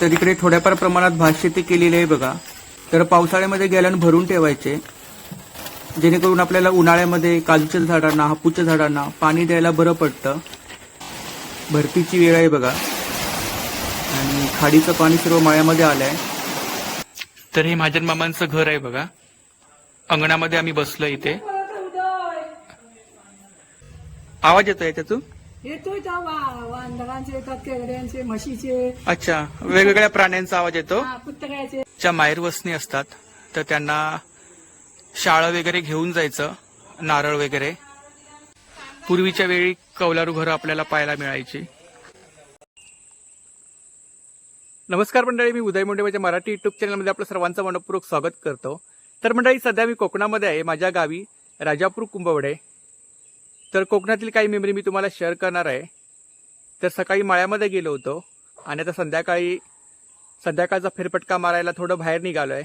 तर इकडे थोड्याफार प्रमाणात भात शेती केलेली आहे बघा. तर पावसाळ्यामध्ये गॅलन भरून ठेवायचे. जेणेकरून आपल्याला उन्हाळ्यामध्ये काजूच्या झाडांना हापूच्या झाडांना पाणी द्यायला बरं पडतं. भरतीची वेळ आहे बघा. आणि खाडीचं पाणी सर्व मळ्यामध्ये आलंय. तर हे महाजन मामांचं घर आहे बघा. अंगणामध्ये आम्ही बसलो इथे. आवाज येतो याच्यातून येतोय त्या वा- येतात केवड्यांचे म्हशीचे. अच्छा वेगवेगळ्या प्राण्यांचा आवाज येतो? हा, कुत्र्याचे. ज्या माहेर वसनी असतात तर त्यांना शाळा वगैरे घेऊन जायचं नारळ वगैरे. पूर्वीच्या वेळी कौलारू घरं आपल्याला पाहायला मिळायची. नमस्कार मंडळी मी उदय मुंडे माझ्या मराठी युट्यूब चॅनलमध्ये आपलं सर्वांचं मनपूर्वक स्वागत करतो. तर मंडळी सध्या मी कोकणामध्ये आहे. माझ्या गावी राजापूर कुंभवडे. तर कोकणातील काही मेमरी मी तुम्हाला शेअर करणार आहे. तर सकाळी माळ्यामध्ये गेलो होतो आणि आता संध्याकाळी संध्याकाळचा फेरफटका मारायला थोडं बाहेर निघालो आहे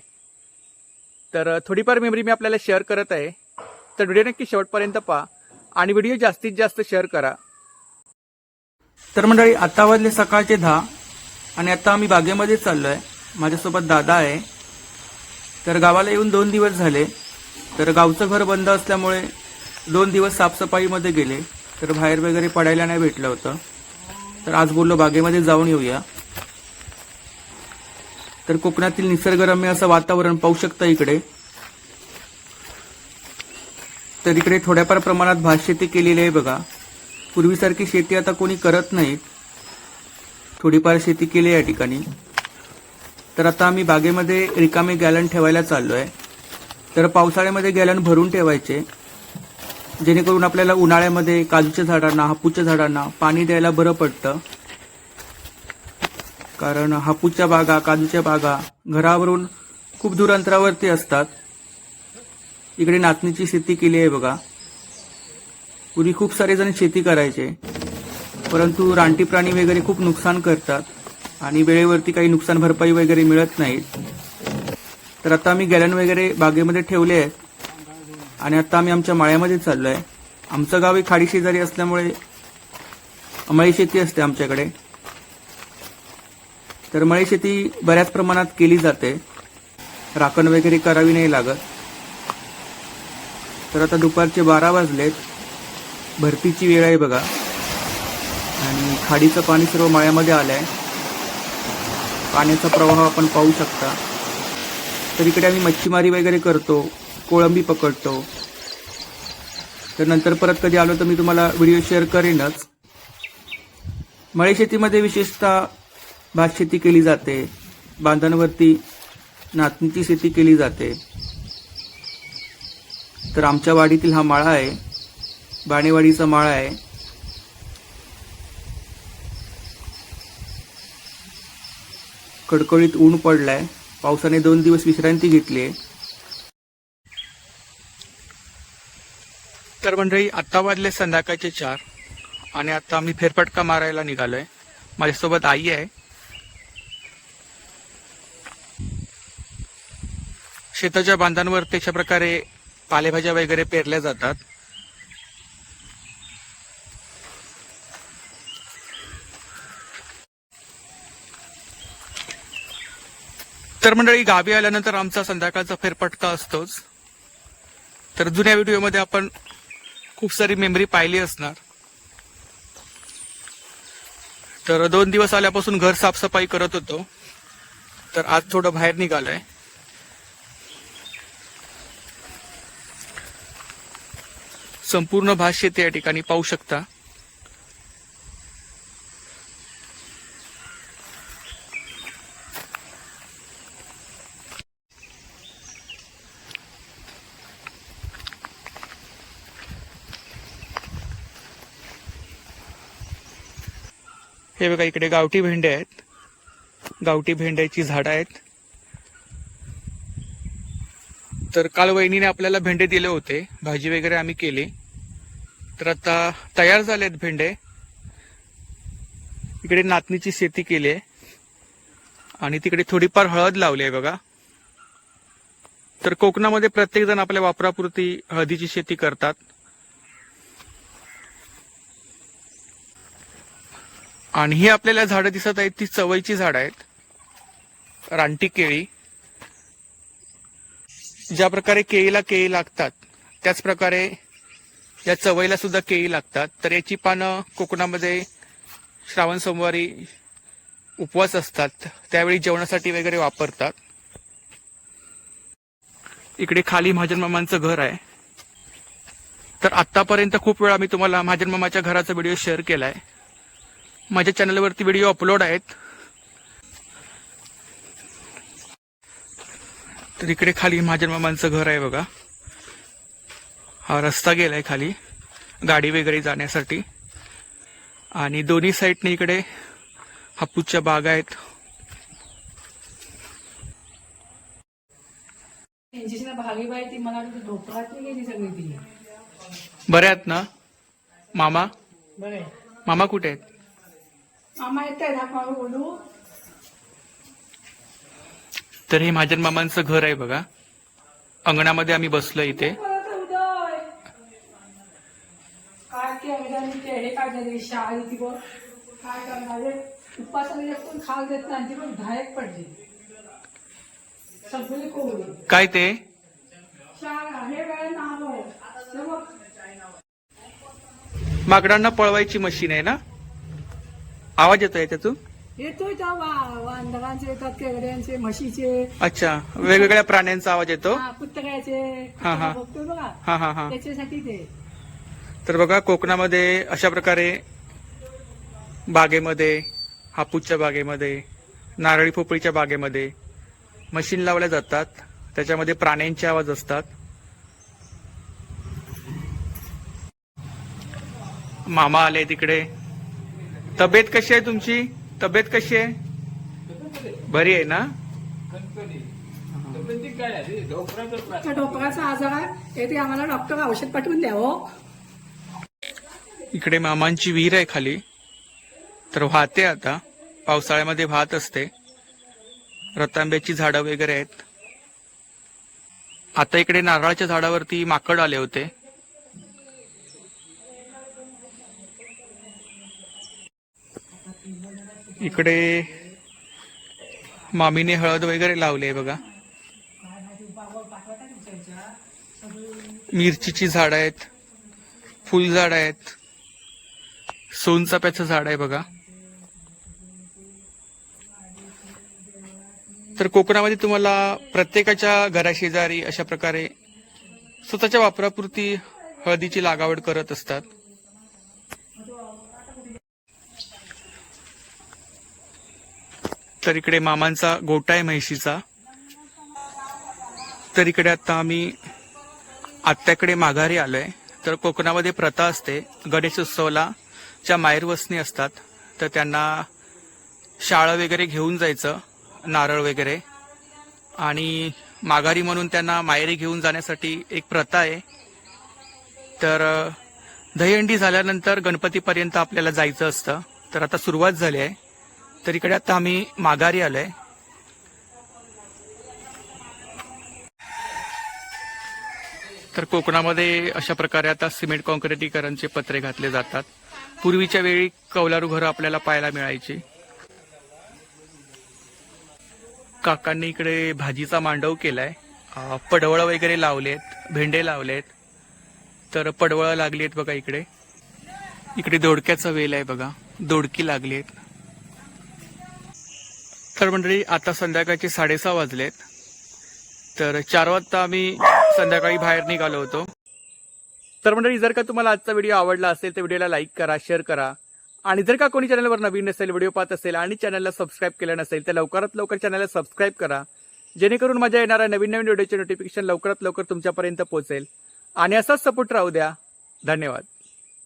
तर थोडीफार मेमरी मी आपल्याला शेअर करत आहे. तर व्हिडिओ नक्की शेवटपर्यंत पहा आणि व्हिडिओ जास्तीत जास्त शेअर करा. तर मंडळी आता वाजले सकाळचे दहा आणि आता आम्ही बागेमध्ये चाललो आहे माझ्यासोबत दादा आहे. तर गावाला येऊन दोन दिवस झाले. तर गावचं घर बंद असल्यामुळे दोन दिवस साफसफाईमध्ये गेले तर बाहेर वगैरे पडायला नाही भेटलं होतं. तर आज बोललो बागेमध्ये जाऊन येऊया. तर कोकणातील निसर्गरम्य असं वातावरण पाहू शकता इकडे. तर इकडे थोड्याफार प्रमाणात भात शेती केलेली आहे बघा. पूर्वीसारखी शेती आता कोणी करत नाहीत. थोडीफार शेती केली आहे या ठिकाणी. तर आता आम्ही बागेमध्ये रिकामे गॅलन ठेवायला चाललो आहे तर पावसाळ्यामध्ये गॅलन भरून ठेवायचे. जेणेकरून आपल्याला उन्हाळ्यामध्ये काजूच्या झाडांना हापूसच्या झाडांना पाणी द्यायला बरं पडतं. कारण हापूसच्या बागा काजूच्या बागा घरावरून खूप दूर अंतरावरती असतात. इकडे नाचणीची शेती केली आहे बघा. पूर्वी खूप सारे जण शेती करायचे. परंतु रानटी प्राणी वगैरे खूप नुकसान करतात आणि वेळेवरती काही नुकसान भरपाई वगैरे मिळत नाहीत. तर आता मी गॅलन वगैरे बागेमध्ये ठेवले आहेत. आणि आता आम्ही आमच्या माळ्यामध्ये चाललो आहे आमचं गाव हे खाडी शेजारी असल्यामुळे मळी शेती असते आमच्याकडे. तर मळी शेती बऱ्याच प्रमाणात केली जाते. राखण वगैरे करावी नाही लागत. तर आता दुपारचे बारा वाजलेत. भरतीची वेळ आहे बघा. आणि खाडीचं पाणी सर्व मळ्यामध्ये आलंय. पाण्याचा प्रवाह आपण पाहू शकता. तर इकडे आम्ही मच्छीमारी वगैरे करतो. कोळंबी पकडतो. तर नंतर परत कधी आलो तर मी तुम्हाला व्हिडिओ शेअर करेनच. मळे शेतीमध्ये विशेषतः भात शेती केली जाते. बांधांवरती नाचणीची शेती केली जाते. तर आमच्या वाडीतील हा माळा आहे. बाणेवाडीचा माळा आहे. कडकडीत ऊन पडलाय. पावसाने दोन दिवस विश्रांती घेतली आहे तर मंडळी आत्ता वाजले संध्याकाळचे चार आणि आता आम्ही फेरफटका मारायला निघालोय. माझ्यासोबत आई आहे. शेताच्या बांधांवर त्याच्या प्रकारे पालेभाज्या वगैरे पेरल्या जातात. तर मंडळी गावी आल्यानंतर आमचा संध्याकाळचा फेरफटका असतोच. तर जुन्या व्हिडिओमध्ये आपण खूप सारी मेमरी पाहिली असणार. तर दोन दिवस आल्यापासून घर साफसफाई करत होतो. तर आज थोडं बाहेर निघालोय. संपूर्ण भाष्य शेती या ठिकाणी पाहू शकता. हे बघा इकडे गावठी भेंडे आहेत. गावठी भेंड्याची झाडं आहेत. तर काल वहिनीने आपल्याला भेंडे दिले होते. भाजी वगैरे आम्ही केली. तर आता तयार झाले आहेत भेंडे. इकडे नाचणीची शेती केली आहे. आणि तिकडे थोडीफार हळद लावली आहे बघा. तर कोकणामध्ये प्रत्येक जण आपल्या वापरापुरती हळदीची शेती करतात. आणि ही आपल्याला झाडं दिसत आहेत ती चवईची झाडं आहेत. रानटी केळी. ज्या प्रकारे केळीला केळी लागतात त्याच प्रकारे या चवईला सुद्धा केळी लागतात. तर याची पानं कोकणामध्ये श्रावण सोमवारी उपवास असतात. त्यावेळी जेवणासाठी वगैरे वापरतात. इकडे खाली महाजन मामांचं घर आहे. तर आतापर्यंत खूप वेळा मी तुम्हाला महाजन मामाच्या घराचा व्हिडिओ शेअर केलाय. माझ्या चॅनलवरती व्हिडिओ अपलोड आहेत. तर इकडे खाली महाजन मामांचं घर आहे बघा. हा रस्ता गेलाय खाली गाडी वगैरे जाण्यासाठी. आणि दोन्ही साईडने इकडे हापूसच्या बागा आहेत. त्यांची ना भागी बाई ती मला वाटतं ढोपळातली गेली सगळी ती. बरे आहेत ना? मामा? बरे. मामा कुठे आहेत मामा येते ना पाहू बोलू तर हे महाजन मामांचं घर आहे बघा. अंगणामध्ये आम्ही बसलो इथे. काय ते माकडांना पळवायची मशीन आहे ना? आवाज येतोय त्यातून? येतोय त्या वांदरांचे येतात केवड्यांचे म्हशीचे. अच्छा वेगवेगळ्या प्राण्यांचा आवाज येतो? हा, हा, हा. बघतोय बघा. हा हा हा. त्याच्यासाठी ते. तर बघा कोकणामध्ये अशा प्रकारे बागेमध्ये हापूसच्या बागेमध्ये नारळी पोपळीच्या बागेमध्ये मशीन लावल्या जातात. त्याच्यामध्ये प्राण्यांचे आवाज असतात. मामा आले तिकडे. तब्येत कशी आहे तुमची? तब्येत कशी आहे? बरी आहे ना? डोकराचा आजार आहे. येते आम्हाला डॉक्टर औषध पाठवून द्या हो. इकडे मामांची विहीर आहे खाली. तर वाहते आता. पावसाळ्यामध्ये वाहत असते. रतांब्याची झाडं वगैरे आहेत. आता इकडे नारळाच्या झाडावरती माकड आले होते. इकडे मामीने हळद वगैरे लावली आहे बघा. मिरचीची झाड आहेत फुलझाड आहेत सोनचाप्याचं झाड आहे बघा. तर कोकणामध्ये तुम्हाला प्रत्येकाच्या घराशेजारी अशा प्रकारे स्वतःच्या वापरापुरती हळदीची लागवड करत असतात. तर इकडे मामांचा गोटा आहे म्हैशीचा. तर इकडे आता आम्ही आत्याकडे माघारी आलोय. तर कोकणामध्ये प्रथा असते गणेशोत्सवाला ज्या माहेरवसनी असतात. तर त्यांना शाळा वगैरे घेऊन जायचं नारळ वगैरे. आणि माघारी म्हणून त्यांना माहेरी घेऊन जाण्यासाठी एक प्रथा आहे. तर दहीहंडी झाल्यानंतर गणपतीपर्यंत आपल्याला जायचं असतं. तर आता सुरुवात झाली आहे. तर इकडे आता आम्ही माघारी आलोय. तर कोकणामध्ये अशा प्रकारे आता सिमेंट कॉन्क्रिटीकरणचे पत्रे घातले जातात. पूर्वीच्या वेळी कौलारू घरं आपल्याला पाहायला मिळायची. काकांनी इकडे भाजीचा मांडव केलाय. पडवळं पडवळ वगैरे लावलेत भेंडे लावलेत. तर पडवळ लागली आहेत बघा इकडे. इकडे दोडक्याचा वेल आहे बघा. दोडकी लागली आहेत तर मंडळी आता संध्याकाळचे साडेसहा वाजलेत. तर चार वाजता आम्ही संध्याकाळी बाहेर निघालो होतो. तर मंडळी जर का तुम्हाला आजचा व्हिडिओ आवडला असेल तर व्हिडिओला लाईक करा शेअर करा. आणि जर का कोणी चॅनलवर नवीन नसेल व्हिडिओ पाहत असेल आणि चॅनलला सबस्क्राईब केलं नसेल तर लवकरात लवकर चॅनलला सबस्क्राईब करा. जेणेकरून माझ्या येणाऱ्या नवीन नवीन व्हिडिओचे नोटिफिकेशन लवकरात लवकर तुमच्यापर्यंत पोहोचेल. आणि असाच सपोर्ट राहू द्या. धन्यवाद.